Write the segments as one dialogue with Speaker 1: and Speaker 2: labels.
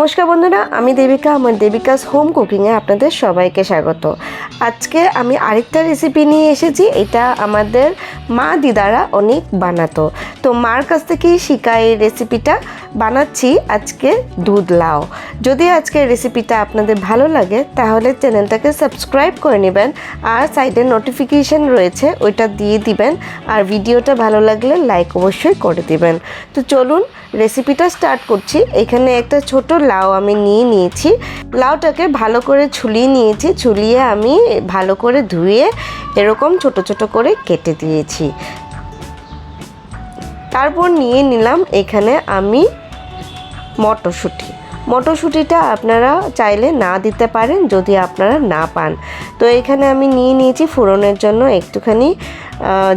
Speaker 1: নমস্কার বন্ধুরা, আমি দেবিকা, আমার দেবিকাস হোম কুকিংয়ে আপনাদের সবাইকে স্বাগত। আজকে আমি আরেকটা রেসিপি নিয়ে এসেছি, এটা আমাদের মা দিদারা অনেক বানাতো। তো মার কাছ থেকেই শিখা এই রেসিপিটা বানাচ্ছি আজকে দুধ লাউ। যদি আজকের রেসিপিটা আপনাদের ভালো লাগে, তাহলে চ্যানেলটাকে সাবস্ক্রাইব করে নেবেন আর সাইডে নোটিফিকেশন রয়েছে, ওইটা দিয়ে দিবেন। আর ভিডিওটা ভালো লাগলে লাইক অবশ্যই করে দিবেন। তো চলুন রেসিপিটা স্টার্ট করছি। এখানে একটা ছোট লাউ আমি নিয়ে নিয়েছি। লাউটাকে ভালো করে ছুলিয়ে নিয়েছি। ছুলিয়ে আমি ভালো করে ধুয়ে এরকম ছোট ছোট করে কেটে দিয়েছি। তারপর নিয়ে নিলাম এখানে আমি মটরশুঁটি। মটরশুঁটিটা আপনারা চাইলে না দিতে পারেন যদি আপনারা না পান। তো এখানে আমি নিয়ে নিয়েছি ফোড়নের জন্য একটুখানি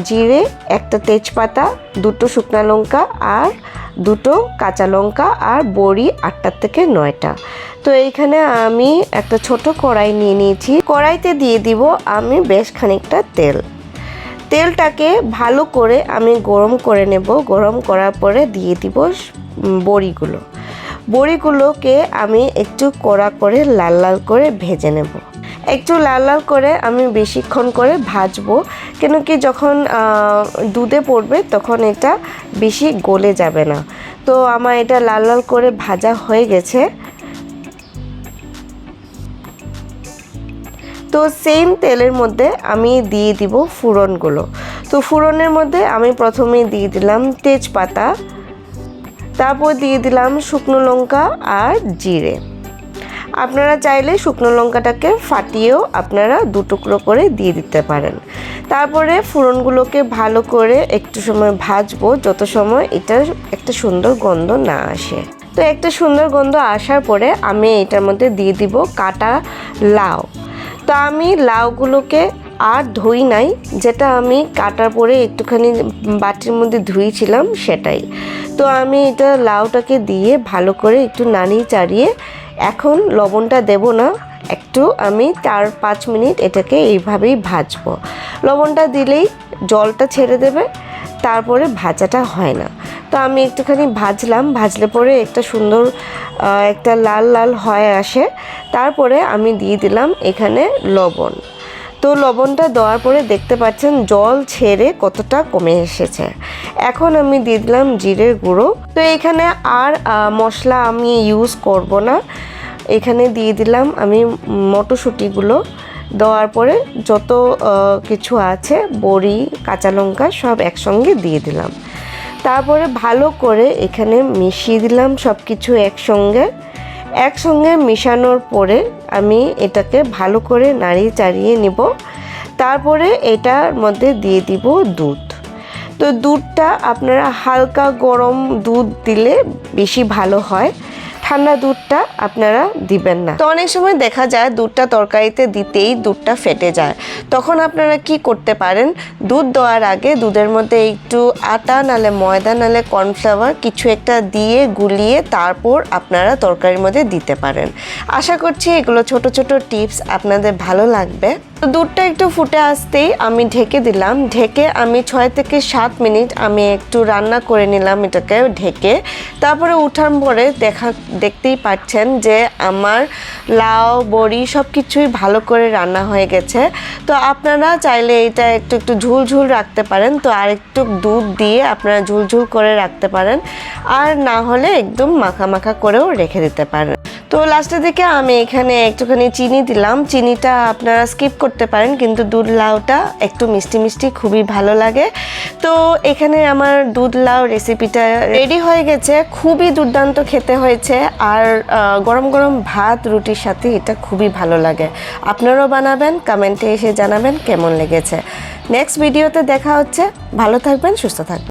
Speaker 1: জিরে, একটা তেজপাতা, দুটো শুকনো লঙ্কা আর দুটো কাঁচা লঙ্কা আর বড়ি আটটার থেকে নয়টা। তো এইখানে আমি একটা ছোট কড়াই নিয়ে নিয়েছি। কড়াইতে দিয়ে দিব আমি বেশ খানিকটা তেল। তেলটাকে ভালো করে আমি গরম করে নেব। গরম করার পরে দিয়ে দিব বড়িগুলো। বড়িগুলোকে আমি একটু কড়া করে লাল লাল করে ভেজে নেব। একটু লাল লাল করে আমি বেশিক্ষণ করে ভাজবো। কেন কি যখন দুধে পড়বে তখন এটা বেশি গলে যাবে না। তো আমার এটা লাল লাল করে ভাজা হয়ে গেছে। তো সেম তেলের মধ্যে আমি দিয়ে দিব ফুরনগুলো। তো ফুরনের মধ্যে আমি প্রথমে দিয়ে দিলাম তেজপাতা, তারপর দিয়ে দিলাম শুকনো লঙ্কা আর জিরে। আপনারা চাইলে শুকনো লঙ্কাটাকে ফাটিয়েও আপনারা দু টুকরো করে দিয়ে দিতে পারেন। তারপরে ফোড়নগুলোকে ভালো করে একটু সময় ভাজবো যত সময় এটার একটা সুন্দর গন্ধ না আসে। তো একটা সুন্দর গন্ধ আসার পরে আমি এটার মধ্যে দিয়ে দিব কাটা লাউ। তো আমি লাউগুলোকে আর ধুই নাই, যেটা আমি কাটার পরে একটুখানি বাটির মধ্যে ধুইছিলাম সেটাই। তো আমি এটা লাউটাকে দিয়ে ভালো করে একটু নাড়িয়ে চাড়িয়ে এখন লবণটা দেব না, একটু আমি চার পাঁচ মিনিট এটাকে এইভাবেই ভাজবো। লবণটা দিলেই জলটা ছেড়ে দেবে, তারপরে ভাজাটা হয় না। তো আমি একটুখানি ভাজলাম, ভাজলে পরে একটা সুন্দর একটা লাল লাল হয়ে আসে। তারপরে আমি দিয়ে দিলাম এখানে লবণ। তো লবণটা দেওয়ার পরে দেখতে পাচ্ছেন জল ছেড়ে কতটা কমে এসেছে। এখন আমি দিয়ে দিলাম জিরের গুঁড়ো। তো এখানে আর মশলা আমি ইউজ করব না। এখানে দিয়ে দিলাম আমি মটরশুঁটিগুলো। দেওয়ার পরে যত কিছু আছে, বড়ি, কাঁচা লঙ্কা সব একসঙ্গে দিয়ে দিলাম। তারপরে ভালো করে এখানে মিশিয়ে দিলাম সব কিছু একসঙ্গে। একসঙ্গে মিশানোর পরে আমি এটাকে ভালো করে নাড়িয়ে চাড়িয়ে নেব। তারপরে এটার মধ্যে দিয়ে দিব দুধ। তো দুধটা আপনারা হালকা গরম দুধ দিলে বেশি ভালো হয়। ঠান্ডা দুধটা আপনারা দিবেন না। তো অনেক সময় দেখা যায় দুধটা তরকারিতে দিতেই দুধটা ফেটে যায়। তখন আপনারা কি করতে পারেন? দুধ দেওয়ার আগে দুধের মধ্যে একটু আটা, নালে ময়দা, নালে কর্নফ্লাওয়ার কিছু একটা দিয়ে গুলিয়ে তারপর আপনারা তরকারির মধ্যে দিতে পারেন। আশা করছি এগুলো ছোট ছোট টিপস আপনাদের ভালো লাগবে। তো দুধটা একটু ফুটে আসতেই আমি ঢেকে দিলাম। ঢেকে আমি ছয় থেকে সাত মিনিট আমি একটু রান্না করে নিলাম এটাকে ঢেকে। তারপরে উঠার পরে দেখা, দেখতেই পাচ্ছেন যে আমার লাউ, বড়ি সব কিছুই ভালো করে রান্না হয়ে গেছে। তো আপনারা চাইলে এটা একটু একটু ঝুল ঝুল রাখতে পারেন। তো আর একটু দুধ দিয়ে আপনারা ঝুল ঝুল করে রাখতে পারেন। আর না হলে একদম মাখা মাখা করেও রেখে দিতে পারেন। তো লাস্টের দিকে আমি এখানে একটুখানি চিনি দিলাম। চিনিটা আপনারা স্কিপ করতে পারেন, কিন্তু দুধ লাউটা একটু মিষ্টি মিষ্টি খুবই ভালো লাগে। তো এখানে আমার দুধ লাউ রেসিপিটা রেডি হয়ে গেছে। খুবই দুর্দান্ত খেতে হয়েছে। আর গরম গরম ভাত, রুটির সাথে এটা খুবই ভালো লাগে। আপনারাও বানাবেন কমেন্টে এসে জানাবেন কেমন লেগেছে। নেক্সট ভিডিওতে দেখা হচ্ছে। ভালো থাকবেন, সুস্থ থাকবেন।